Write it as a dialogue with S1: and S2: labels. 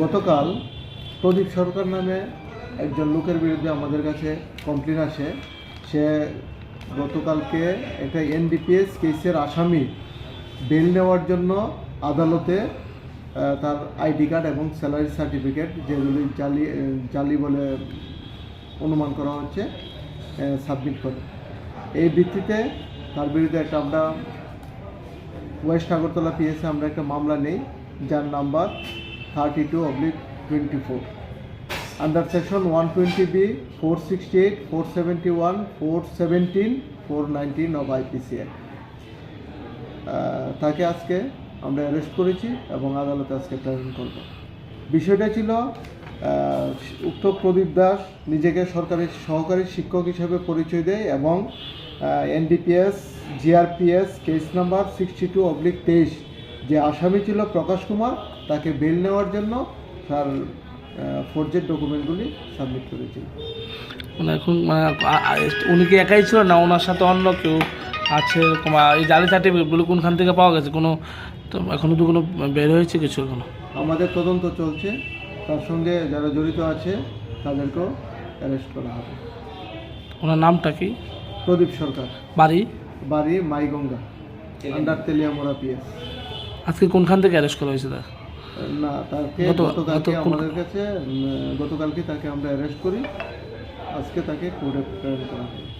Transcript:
S1: গতকাল প্রদীপ সরকার নামে একজন লোকের বিরুদ্ধে আমাদের কাছে কমপ্লেন আসে। সে গতকালকে একটা এনডিপিএস কেসের আসামি বেল নেওয়ার জন্য আদালতে তার আইডি কার্ড এবং স্যালারি সার্টিফিকেট যেগুলি জালি জালি বলে অনুমান করা হচ্ছে সাবমিট করে। এই ভিত্তিতে তার বিরুদ্ধে একটা আমরা ওয়েস্ট আগরতলা পিএসে আমরা একটা মামলা নেই, যার number thirty two oblique twenty four under section one twenty B four sixty eight four seventy one four seventeen four nineteen of IPC তাকে আজকে আমরা অ্যারেস্ট করেছি এবং আদালতে আজকে প্রেরণ করব। বিষয়টা ছিল উক্ত প্রদীপ দাস নিজেকে সরকারি সহকারী শিক্ষক হিসেবে পরিচয় দেয় এবং NDPS GRPS case number sixty two oblique তেইশ, যে আসামি ছিল প্রকাশ কুমার তাকে বেল নেওয়ার জন্য তার ফোর্জের ডকুমেন্টগুলি সাবমিট করেছিল
S2: মানে এখন মানে উনি কি একাই ছিল না ওনার সাথে অন্য কেউ আছে? এরকম এই জালি সার্টিফিকেটগুলো কোনখান থেকে পাওয়া গেছে? কোনো তো এখনও তো কোনো বের হয়েছে কিছু এখনও?
S1: আমাদের তদন্ত চলছে। তার সঙ্গে যারা জড়িত আছে তাদেরকেও অ্যারেস্ট করা হবে।
S2: ওনার নামটা কি?
S1: প্রদীপ সরকার।
S2: বাড়ি?
S1: বাড়ি মাইগঙ্গা আন্ডার তেলিয়ামোড়া পিএস
S2: আজকে কোনখান থেকে অ্যারেস্ট করা হয়েছে তার?
S1: না তাকে গতকালকে
S2: গত
S1: আমাদের কাছে গতকালকে তাকে আমরা অ্যারেস্ট করি। আজকে তাকে কোর্টে প্রেরণ করা হয়